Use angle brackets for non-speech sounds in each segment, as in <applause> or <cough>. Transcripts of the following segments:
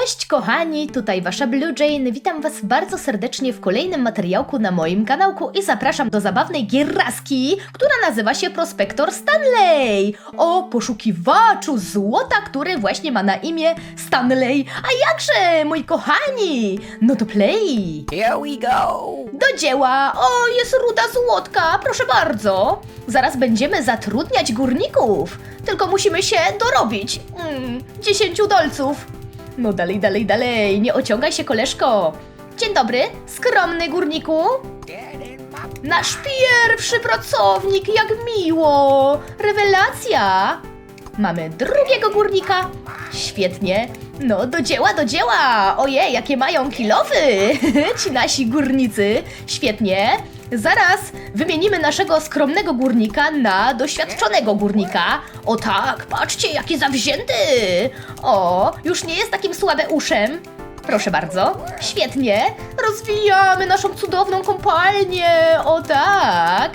Cześć kochani, tutaj wasza Blue Jane. Witam was bardzo serdecznie w kolejnym materiałku na moim kanałku i zapraszam do zabawnej gierraski, która nazywa się Prospektor Stanley. O poszukiwaczu złota, który właśnie ma na imię Stanley. A jakże, moi kochani? No to play. Here we go! Do dzieła! O, jest ruda złotka, proszę bardzo! Zaraz będziemy zatrudniać górników. Tylko musimy się dorobić. Mm, 10 dolców. No dalej, dalej, dalej. Nie ociągaj się, koleżko. Dzień dobry, skromny górniku. Nasz pierwszy pracownik, jak miło! Rewelacja! Mamy drugiego górnika. Świetnie. No, do dzieła, do dzieła! Ojej, jakie mają kilofy! <laughs> Ci nasi górnicy. Świetnie. Zaraz wymienimy naszego skromnego górnika na doświadczonego górnika. O tak, patrzcie, jaki zawzięty! O, już nie jest takim słabeuszem. Proszę bardzo. Świetnie. Rozwijamy naszą cudowną kompalnię. O tak.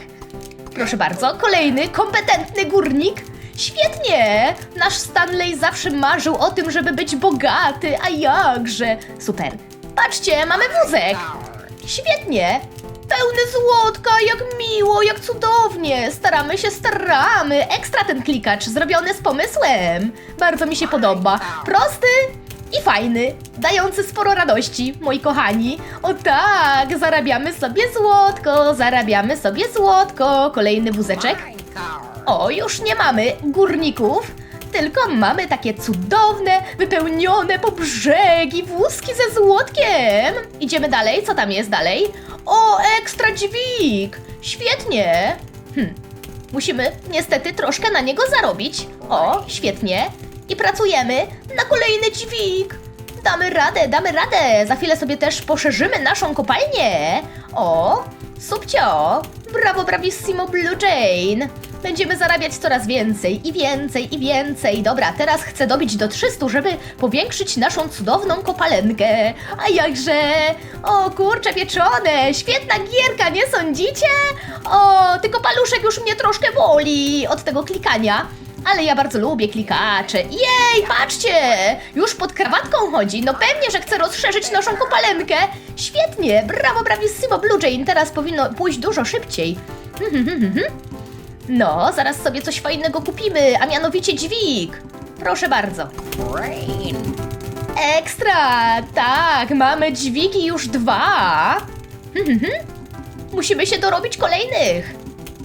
Proszę bardzo, kolejny kompetentny górnik. Świetnie! Nasz Stanley zawsze marzył o tym, żeby być bogaty, a jakże? Super. Patrzcie, mamy wózek. Świetnie. Pełny złotka, jak miło, jak cudownie. Staramy się, staramy. Ekstra ten klikacz, zrobiony z pomysłem. Bardzo mi się podoba. Prosty i fajny, dający sporo radości, moi kochani. O tak, zarabiamy sobie złotko, zarabiamy sobie złotko. Kolejny wózeczek. O, już nie mamy górników, tylko mamy takie cudowne, wypełnione po brzegi wózki ze złotkiem. Idziemy dalej, co tam jest dalej? O, ekstra dźwig! Świetnie! Hm. Musimy niestety troszkę na niego zarobić. O, świetnie. I pracujemy na kolejny dźwig. Damy radę, damy radę. Za chwilę sobie też poszerzymy naszą kopalnię. O, subcio. Brawo, bravissimo Blue Jane. Będziemy zarabiać coraz więcej i więcej i więcej. Dobra, teraz chcę dobić do 300, żeby powiększyć naszą cudowną kopalenkę. A jakże? O, kurcze pieczone. Świetna gierka, nie sądzicie? O, tylko paluszek już mnie troszkę boli od tego klikania. Ale ja bardzo lubię klikacze. Jej, patrzcie! Już pod krawatką chodzi. No pewnie, że chce rozszerzyć naszą kopalenkę. Świetnie, brawo, bravissimo Blue Jane. Teraz powinno pójść dużo szybciej. Mhm, mhm, mhm. No, zaraz sobie coś fajnego kupimy, a mianowicie dźwig. Proszę bardzo. Ekstra! Tak, mamy dźwigi już dwa. Mhm, mhm. Musimy się dorobić kolejnych.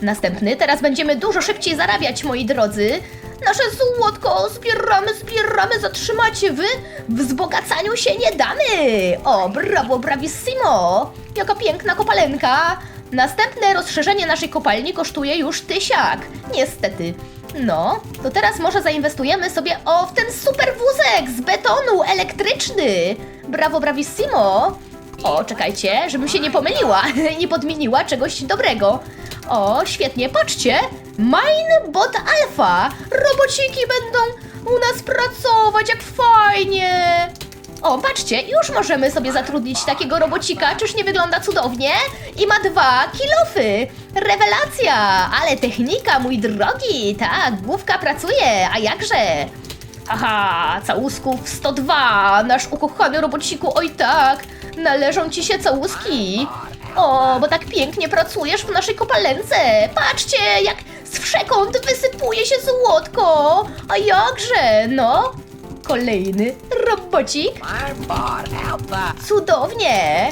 Następny, teraz będziemy dużo szybciej zarabiać, moi drodzy. Nasze złotko zbieramy, zbieramy, zatrzymacie wy. W wzbogacaniu się nie damy. O, brawo, bravissimo. Jaka piękna kopalenka. Następne rozszerzenie naszej kopalni kosztuje już tysiak. Niestety. No, to teraz może zainwestujemy sobie o w ten super wózek z betonu elektryczny. Brawo, bravissimo. O, czekajcie, żebym się nie pomyliła, <laughs> nie podmieniła czegoś dobrego. O, świetnie, patrzcie! Minebot Alpha! Robociki będą u nas pracować, jak fajnie! O, patrzcie, już możemy sobie zatrudnić takiego robocika, czyż nie wygląda cudownie? I ma dwa kilofy! Rewelacja! Ale technika, mój drogi! Tak, główka pracuje, a jakże? Aha, całusków 102, nasz ukochany robociku, oj tak, należą ci się całuski. O, bo tak pięknie pracujesz w naszej kopalence. Patrzcie, jak z wszekąt wysypuje się złotko. A jakże, no. Kolejny robocik. Cudownie!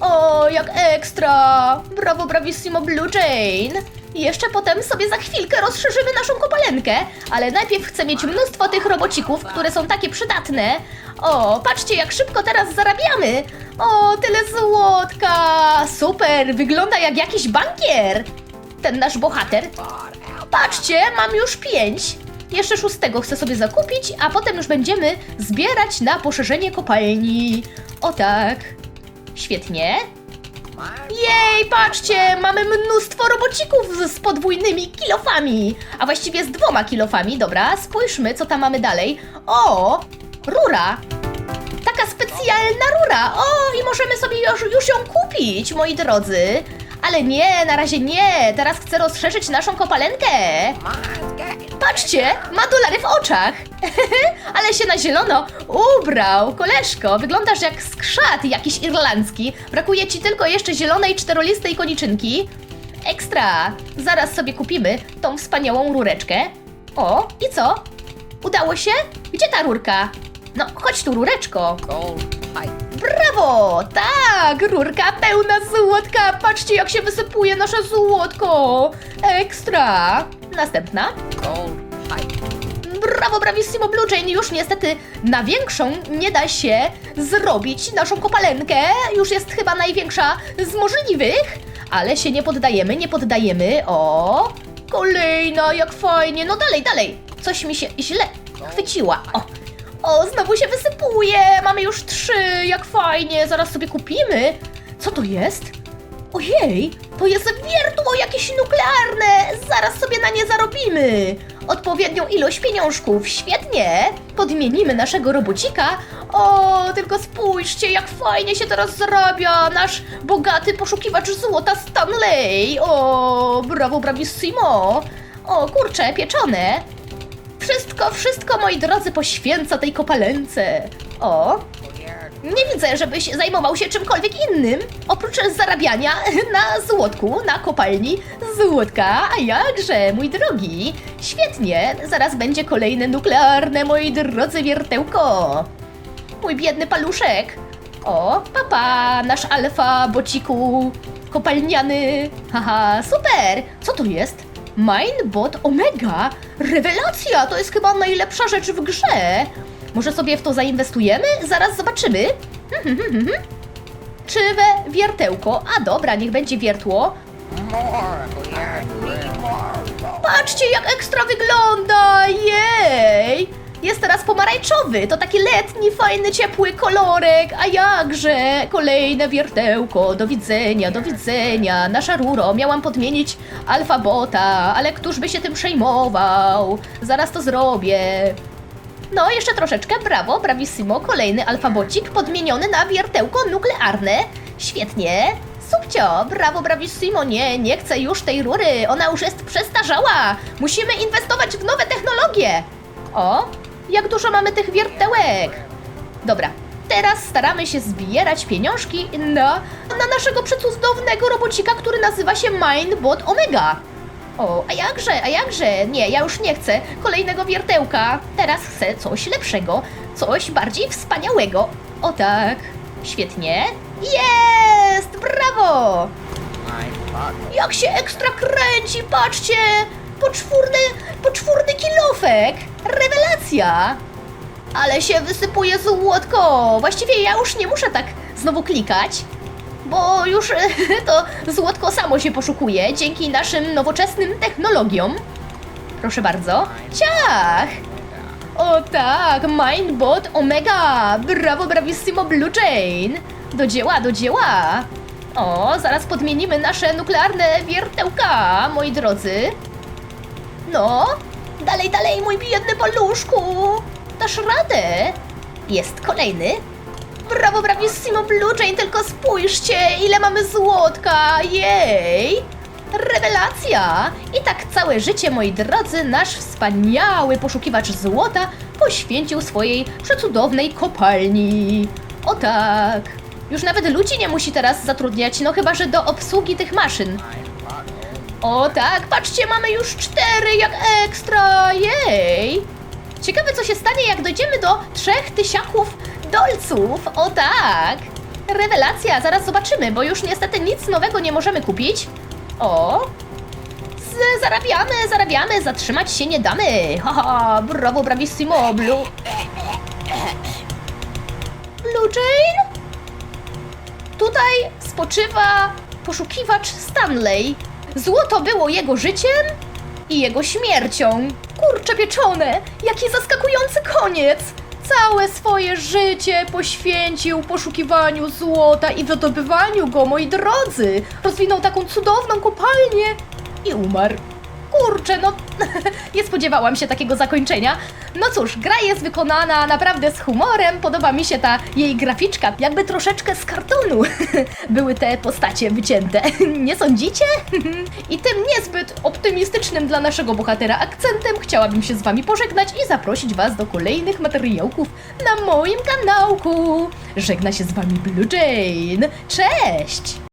O, jak ekstra! Brawo, bravissimo Blue Jane! Jeszcze potem sobie za chwilkę rozszerzymy naszą kopalenkę, ale najpierw chcę mieć mnóstwo tych robocików, które są takie przydatne. O, patrzcie jak szybko teraz zarabiamy! O, tyle złotka! Super, wygląda jak jakiś bankier! Ten nasz bohater. Patrzcie, mam już pięć. Jeszcze szóstego chcę sobie zakupić, a potem już będziemy zbierać na poszerzenie kopalni. O tak. Świetnie. Jej, patrzcie, mamy mnóstwo robocików z, podwójnymi kilofami, a właściwie z dwoma kilofami. Dobra, spójrzmy, co tam mamy dalej. O, rura. Taka specjalna rura. O, i możemy sobie już, już ją kupić, moi drodzy. Ale nie, na razie nie. Teraz chcę rozszerzyć naszą kopalenkę. Patrzcie, ma dolary w oczach. <laughs> Ale się na zielono ubrał, koleżko. Wyglądasz jak skrzat jakiś irlandzki. Brakuje ci tylko jeszcze zielonej czterolistej koniczynki. Ekstra! Zaraz sobie kupimy tą wspaniałą rureczkę. O, i co? Udało się? Gdzie ta rurka? No, chodź tu, rureczko. Gold pipe. Brawo! Tak, rurka pełna złotka. Patrzcie, jak się wysypuje nasze złotko. Ekstra! Następna. Brawo, bravissimo Blue Jane! Już niestety na większą nie da się zrobić naszą kopalenkę. Już jest chyba największa z możliwych, ale się nie poddajemy, nie poddajemy. O, kolejna, jak fajnie. No dalej, dalej. Coś mi się źle chwyciła. O, o, znowu się wysypuje. Mamy już trzy, jak fajnie. Zaraz sobie kupimy. Co to jest? Ojej, to jest wiertło jakieś nuklearne! Zaraz sobie na nie zarobimy! Odpowiednią ilość pieniążków, świetnie! Podmienimy naszego robocika. O, tylko spójrzcie, jak fajnie się teraz zarabia nasz bogaty poszukiwacz złota Stanley! O, brawo, bravissimo! O, kurcze, pieczone! Wszystko, wszystko, moi drodzy, poświęca tej kopalence. O, nie widzę, żebyś zajmował się czymkolwiek innym, oprócz zarabiania <laughs> na złotku, na kopalni złotka. A jakże, mój drogi? Świetnie, zaraz będzie kolejne nuklearne, moi drodzy, wiertełko. Mój biedny paluszek. O, papa, nasz alfa, bociku, kopalniany. Haha, super! Co to jest? Minebot Omega? Rewelacja! To jest chyba najlepsza rzecz w grze. Może sobie w to zainwestujemy? Zaraz zobaczymy. <laughs> Czywe wiertełko. A dobra, niech będzie wiertło. Patrzcie, jak ekstra wygląda! Teraz pomarańczowy, to taki letni, fajny, ciepły kolorek, a jakże! Kolejne wiertełko, do widzenia, do widzenia. Nasza ruro, miałam podmienić alfabota, ale któż by się tym przejmował? Zaraz to zrobię. No, jeszcze troszeczkę, brawo, bravissimo, kolejny alfabocik podmieniony na wiertełko nuklearne. Świetnie. Subcio, brawo, bravissimo, nie, nie chcę już tej rury, ona już jest przestarzała. Musimy inwestować w nowe technologie. O, jak dużo mamy tych wiertełek. Dobra, teraz staramy się zbierać pieniążki na, na naszego przecudownego robocika, który nazywa się Mindbot Omega. O, a jakże, a jakże? Nie, ja już nie chcę kolejnego wiertełka. Teraz chcę coś lepszego, coś bardziej wspaniałego. O tak, świetnie. Jest! Brawo! Jak się ekstra kręci, patrzcie! Poczwórny, poczwórny kilofek! Rewelacja! Ale się wysypuje złotko! Właściwie ja już nie muszę tak znowu klikać, bo już <laughs> to złotko samo się poszukuje dzięki naszym nowoczesnym technologiom. Proszę bardzo. Ciach! O tak, Mindbot Omega! Brawo, bravissimo Blue Jane! Do dzieła, do dzieła! O, zaraz podmienimy nasze nuklearne wiertełka, moi drodzy. No, dalej, dalej, mój biedny paluszku! Dasz radę! Jest kolejny. Brawo, bravissimo Blue Jane, tylko spójrzcie, ile mamy złotka! Jej! Rewelacja! I tak całe życie, moi drodzy, nasz wspaniały poszukiwacz złota poświęcił swojej przecudownej kopalni. O tak! Już nawet ludzi nie musi teraz zatrudniać, no chyba, że do obsługi tych maszyn. O tak, patrzcie, mamy już cztery, jak ekstra, jej! Ciekawe, co się stanie, jak dojdziemy do trzech tysiaków dolców, o tak! Rewelacja, zaraz zobaczymy, bo już niestety nic nowego nie możemy kupić. O! Z zarabiamy, zarabiamy, zatrzymać się nie damy! Haha, brawo, bravissimo, Blue... Blue Jane? Tutaj spoczywa poszukiwacz Stanley. Złoto było jego życiem i jego śmiercią. Kurcze pieczone, jaki zaskakujący koniec! Całe swoje życie poświęcił poszukiwaniu złota i wydobywaniu go, moi drodzy. Rozwinął taką cudowną kopalnię i umarł. Kurczę, no <laughs> nie spodziewałam się takiego zakończenia. No cóż, gra jest wykonana naprawdę z humorem, podoba mi się ta jej graficzka, jakby troszeczkę z kartonu <laughs> były te postacie wycięte. <laughs> Nie sądzicie? I tym niezbyt optymistycznym dla naszego bohatera akcentem chciałabym się z wami pożegnać i zaprosić was do kolejnych materiałków na moim kanałku. Żegna się z wami Blue Jane. Cześć!